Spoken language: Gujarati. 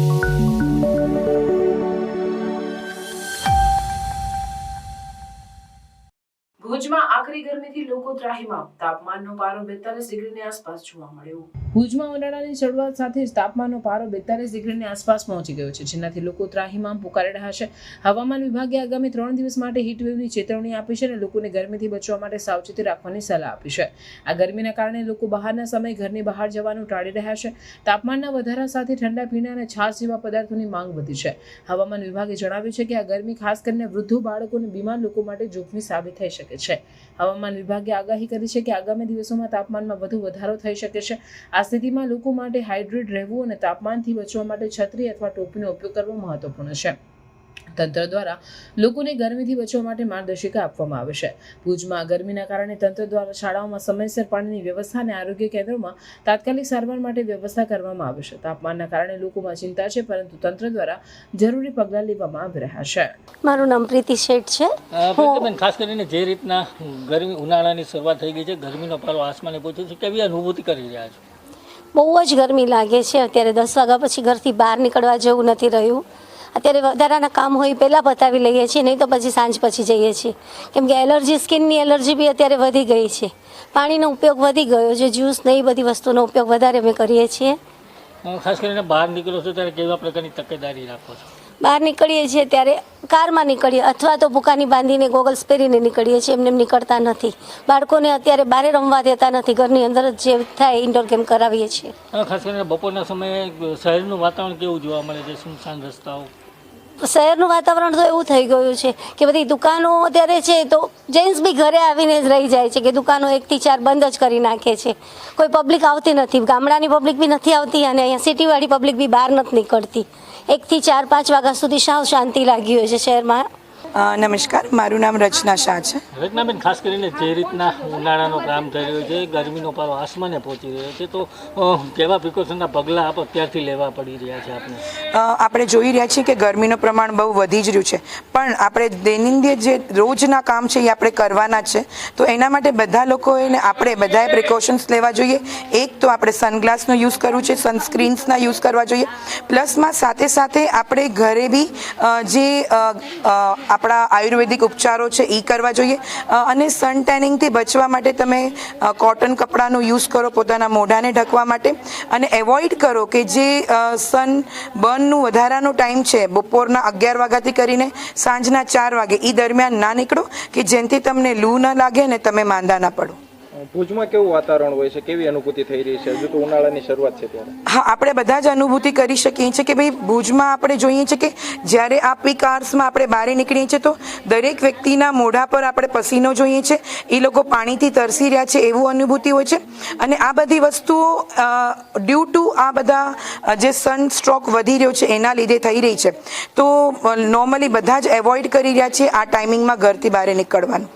Thank you. ભુજમાં આખરી ગરમીથી લોકો ત્રાહીમામ. તાપમાનનો પારો બેતાલીસ ડિગ્રીની આસપાસ જોવા મળ્યો. ભુજમાં ઉનાળાની શરૂઆત સાથે જ તાપમાનનો પારો બેતાલીસ ડિગ્રીની આસપાસ પહોંચી ગયો છે, જેનાથી લોકો ત્રાહીમામ પુકારી રહ્યા છે. હવામાન વિભાગે આગામી ત્રણ દિવસ માટે હીટવેવની ચેતવણી આપી છે અને લોકોને ગરમીથી બચવા માટે સાવચેતી રાખવાની સલાહ આપી છે. આ ગરમીના કારણે લોકો બહારના સમયે ઘરની બહાર જવાનું ટાળી રહ્યા છે. તાપમાનના વધારા સાથે ઠંડા પીણા અને છાશ જેવા પદાર્થોની માંગ વધી છે. હવામાન વિભાગે જણાવ્યું છે કે આ ગરમી ખાસ કરીને વૃદ્ધો, બાળકો અને બીમાર લોકો માટે જોખમી સાબિત થઈ શકે છે. હવામાન વિભાગે આગાહી કરી છે કે આગામી દિવસોમાં તાપમાનમાં વધુ વધારો થઈ શકે છે. આ સ્થિતિમાં લોકો માટે હાઇડ્રેટ રહેવું અને તાપમાનથી બચવા માટે છત્રી અથવા ટોપીનો ઉપયોગ કરવો મહત્વપૂર્ણ છે. તંત્ર દ્વારા લોકોને ગરમીથી બચવા માટે માર્ગદર્શિકા આપવામાં આવે છે. ભુજમાં ગરમીના કારણે તંત્ર દ્વારા શાળાઓમાં સમયસર પાણીની વ્યવસ્થા અને આરોગ્ય કેન્દ્રોમાં તાત્કાલિક સારવાર માટે વ્યવસ્થા કરવામાં આવે છે. તાપમાનના કારણે લોકોમાં ચિંતા છે પરંતુ તંત્ર દ્વારા જરૂરી પગલાં લેવામાં આવી રહ્યા છે. મારું નામ પ્રીતિ શેઠ છે. ખાસ કરીને જે રીતના ગરમી ઉનાળાની શરૂઆત થઈ ગઈ છે ગરમીનો પારો આસમાને પહોંચ્યો છે કેવી અનુભૂતિ કરી રહ્યા છે? બહુ જ ગરમી લાગે છે. અત્યારે દસ વાગ્યા પછી ઘરથી બહાર નીકળવા જેવું નથી રહ્યું. અત્યારે વધારાના કામ હોય પહેલાં પતાવી લઈએ છીએ નહીં તો પછી સાંજ પછી જઈએ છીએ. કેમ કે એલર્જી સ્કિનની એલર્જી બી અત્યારે વધી ગઈ છે. પાણીનો ઉપયોગ વધી ગયો છે જ્યુસ ને એ બધી વસ્તુનો ઉપયોગ વધારે અમે કરીએ છીએ. ખાસ કરીને બહાર નીકળો છો ત્યારે કેવા પ્રકારની તકેદારી રાખો છો? બહાર નીકળીએ છીએ ત્યારે કારમાં નીકળીએ અથવા તો ભૂકાની બાંધીને ગોગલ્સ પહેરીને નીકળીએ છીએ એમને એમ નીકળતા નથી. બાળકોને અત્યારે બહાર રમવા દેતા નથી ઘરની અંદર જ જે થાય ઇન્ડોર ગેમ કરાવીએ છીએ. ખાસ કરીને બપોરના સમયે શહેરનું વાતાવરણ કેવું જોવા મળે છે સુમસાન રસ્તાઓ? શહેરનું વાતાવરણ તો એવું થઈ ગયું છે કે બધી દુકાનો અત્યારે છે તો જેન્ટ્સ બી ઘરે આવીને જ રહી જાય છે કે દુકાનો એકથી ચાર બંધ જ કરી નાખે છે. કોઈ પબ્લિક આવતી નથી, ગામડાની પબ્લિક બી નથી આવતી અને અહીંયા સિટીવાળી પબ્લિક બી બહાર નથી નીકળતી. એકથી ચાર પાંચ વાગ્યા સુધી સાવ શાંતિ લાગી હોય છે શહેરમાં. નમસ્કાર. મારું નામ રચના શાહ છે. રચનાબેન ખાસ કરીને જે રીતના ઉનાળાનો કામ થઈ રહ્યો છે ગરમીનો પારો આસમાને પહોંચી રહ્યો છે તો કેવા પ્રિકોશનના પગલાં આપ અત્યારથી લેવા પડી રહ્યા છે આપણે આપણે જોઈ રહ્યા છીએ કે ગરમીનું પ્રમાણ બહુ વધી જ રહ્યું છે. પણ આપણે દૈનંદિન જે રોજના કામ છે એ આપણે કરવાના છે. તો એના માટે બધા લોકોએ આપણે બધાએ પ્રિકોશન્સ લેવા જોઈએ. એક તો આપણે સનગ્લાસનો યુઝ કરવું છે સનસ્ક્રીન્સના યુઝ કરવા જોઈએ. પ્લસમાં સાથે સાથે આપણે ઘરે બી જે આપણા આયુર્વેદિક ઉપચારો છે એ કરવા જોઈએ. અને સન ટેનિંગથી બચવા માટે તમે કોટન કપડાનો યુઝ કરો પોતાના મોઢાને ઢકવા માટે. અને એવોઇડ કરો કે જે સન બર્નનું વધારાનો ટાઈમ છે, બપોરના અગિયાર વાગ્યાથી કરીને સાંજના ચાર વાગે એ દરમિયાન ના નીકળો કે જેનાથી તમને લૂ ન લાગે ને તમે માંદા ના પડો. ભુજમાં કેવું વાતાવરણ હોય છે? કેવી અનુભૂતિ થઈ રહી છે? હજુ તો ઉનાળાની શરૂઆત છે ત્યારે. હા, આપણે બધા જ અનુભૂતિ કરી શકીએ છીએ કે ભાઈ, ભુજમાં આપણે જોઈએ છીએ કે જ્યારે આ પીક આર્સમાં આપણે બહાર નીકળીએ છીએ તો દરેક વ્યક્તિના મોઢા પર આપણે પસીનો જોઈએ છે. એ લોકો પાણીથી તરસી રહ્યા છે એવું અનુભૂતિ હોય છે. અને આ બધી વસ્તુઓ ડ્યુ ટુ આ બધા જે સન સ્ટ્રોક વધી રહ્યો છે એના લીધે થઈ રહી છે. તો નોર્મલી બધા જ એવોઇડ કરી રહ્યા છે આ ટાઈમિંગમાં ઘરથી બહાર નીકળવાનું.